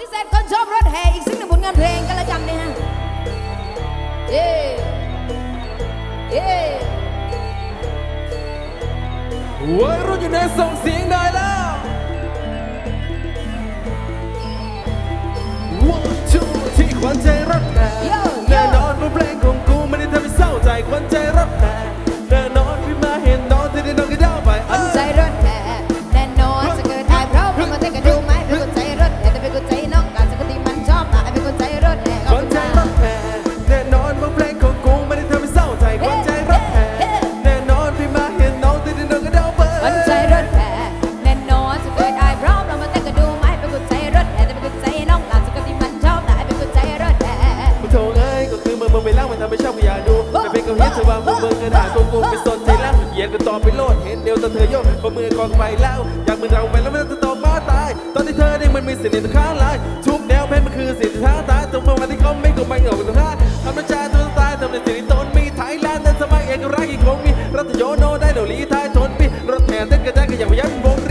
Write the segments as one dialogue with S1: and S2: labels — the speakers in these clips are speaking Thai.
S1: พิเศษคนชอบรถแห่อีกสิ่งหนึ่งผลงานเพลงกันละำเนนยฮะเย่เย้
S2: วัยรุ่นอยู่ในส่งเสียงได้แล้ว one two ที่ขวัญใจร
S1: ถแห่ กันต่อ
S2: ไปโลดเห็นเดียวแต่เธอโยกพอมือกองไปแล้ว อยากมือเราไปแล้วไม่ต้องต่อมาตาย ตอนที่เธอได้มันมีสิ่งที่ค้าลายทุกแนวเพชรมันคือสิ่งที่ท้าตายตงเมื่อวันที่เขาไม่ก็ไม่ออกกันท่าทำน้ำชาตัวตายทำในสิ่งที่ตนมีไทยแลนด์แต่สมัยเอกรักอีกคงมีรัตโยโนได้เดลีไทยทนปีรถแห่เต้นกระจายขยั
S1: บยันวง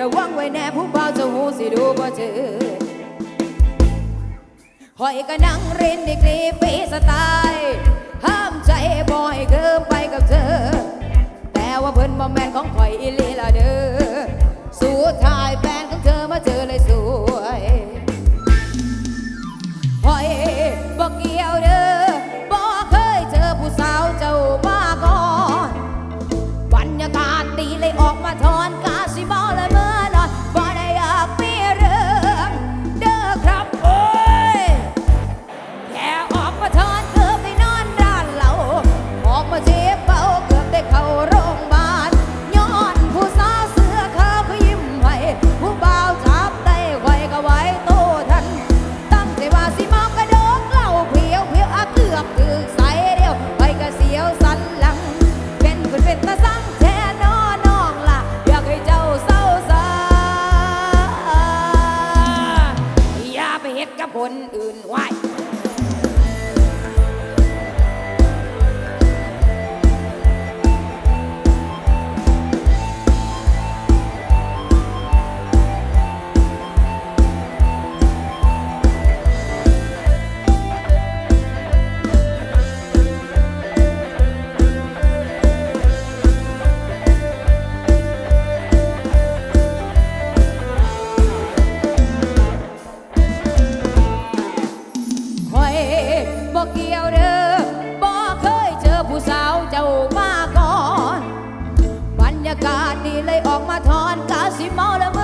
S2: ระวั
S1: งไว้
S2: แน่ผู้เบาจะหู
S1: สิดูบ่เจอ
S2: หอ
S1: ยก็นั่งเรีย
S2: นดีก
S1: รีปีสไตล์ห้ามใจบ่อยเกินไปกับเธอ แต่ว่าเพิ่นบ่แมนของข่อยอีลีละเดอ้อสุดทายแฟนของเธอมาเจอเลยสวยหอย Bỏ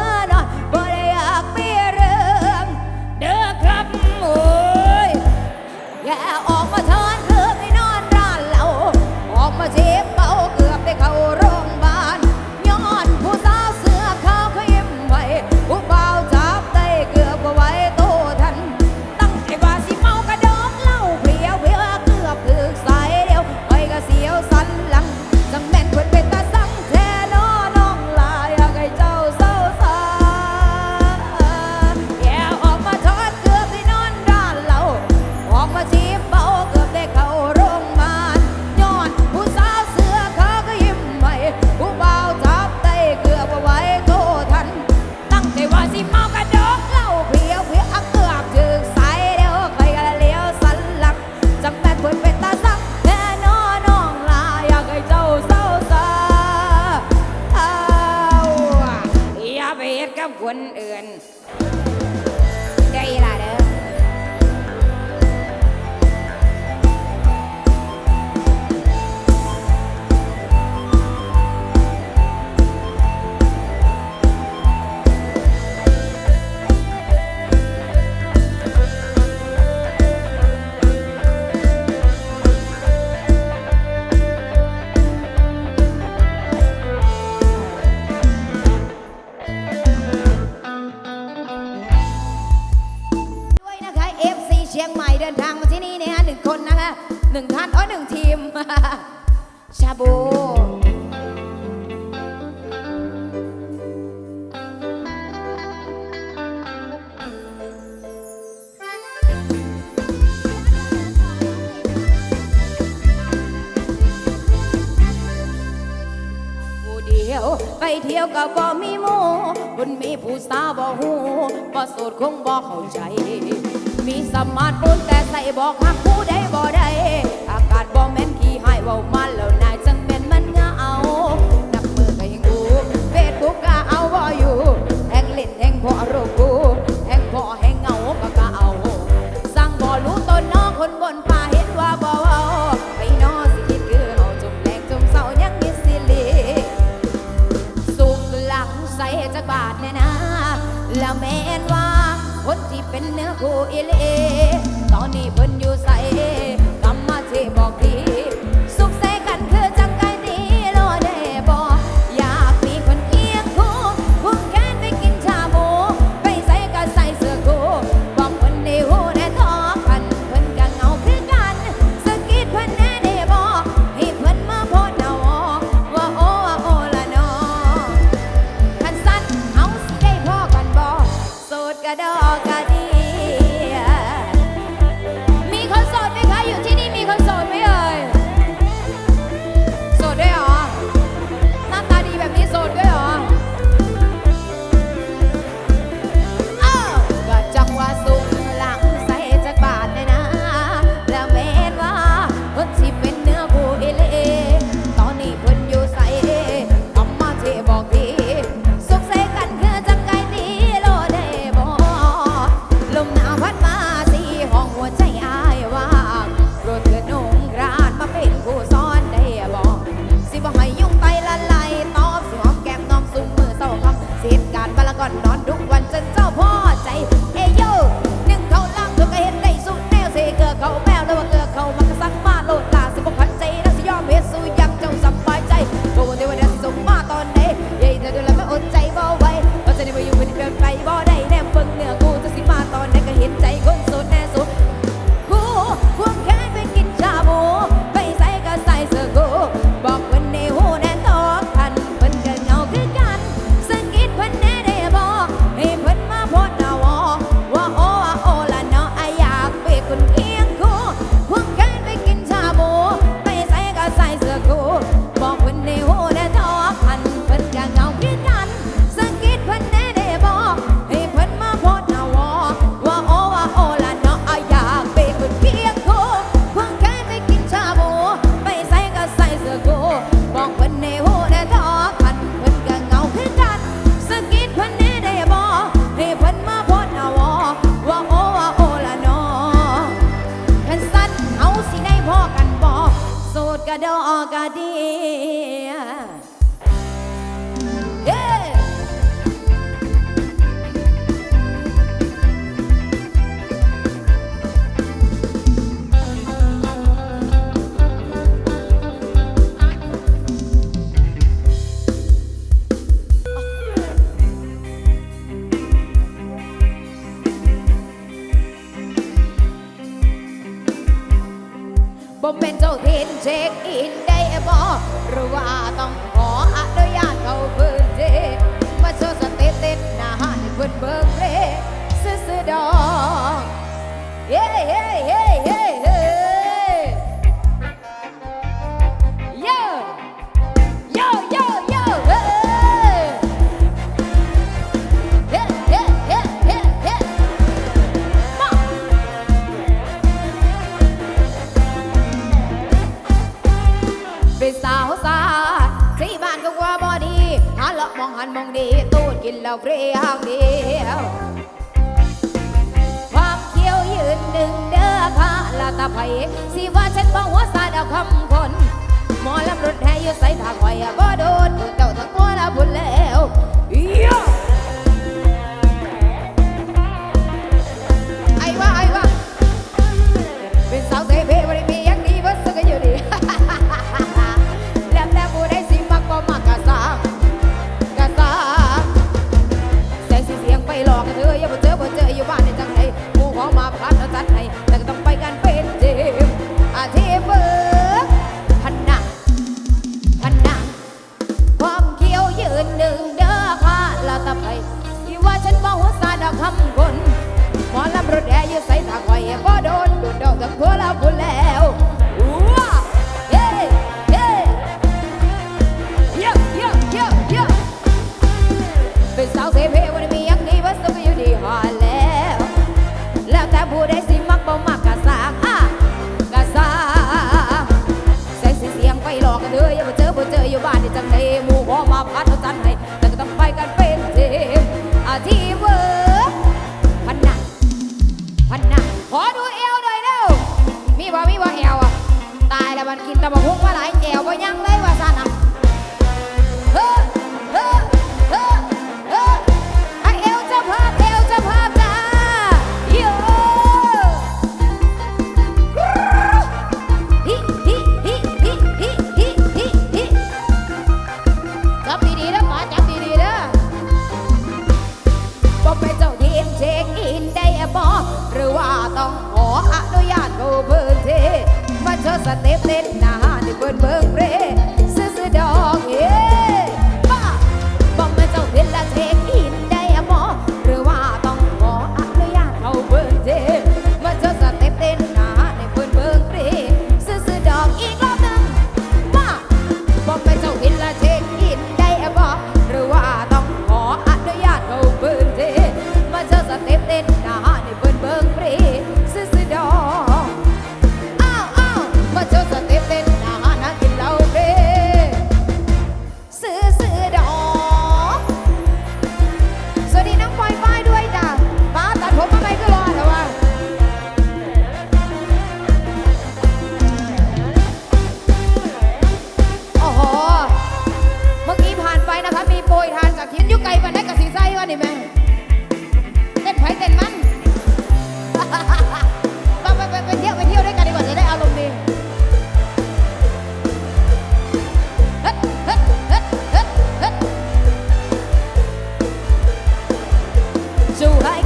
S1: เที่ยวก็บ่มีโมบนมีผู้สาวบ่ฮู้บ่โสดคงบ่เข้าใจ มีสมาร์ทโฟนแต่ใส่บ่คักผู้ใดบ่ได้อากาศบ่แม่นขี้หายเว้ามาแล้วนายจังเป็นมันเงานับมือก็ยังอูเฟซบุ๊กก็เอาบ่อยู่แทงเล่นแทงพอรู้ หรือว่าต้องขออนุญาตเขาเพิ่เดมาโชว์สเตเต็ดน้าหาดเนเบิ่งเลยซื้ดอ กินเหล้าเรียงเดียว ความเขียวยืนหนึ่งเด้อค่ะลาตาไผ่สิว่าฉันบ่หัวซาดาวคำคนหมอลำรถแห่ยู่ใส่ทางไว้บ่โดนเจ้าทั้งตัวละพุนแล้ว Yeah!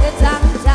S1: ก็จังใจ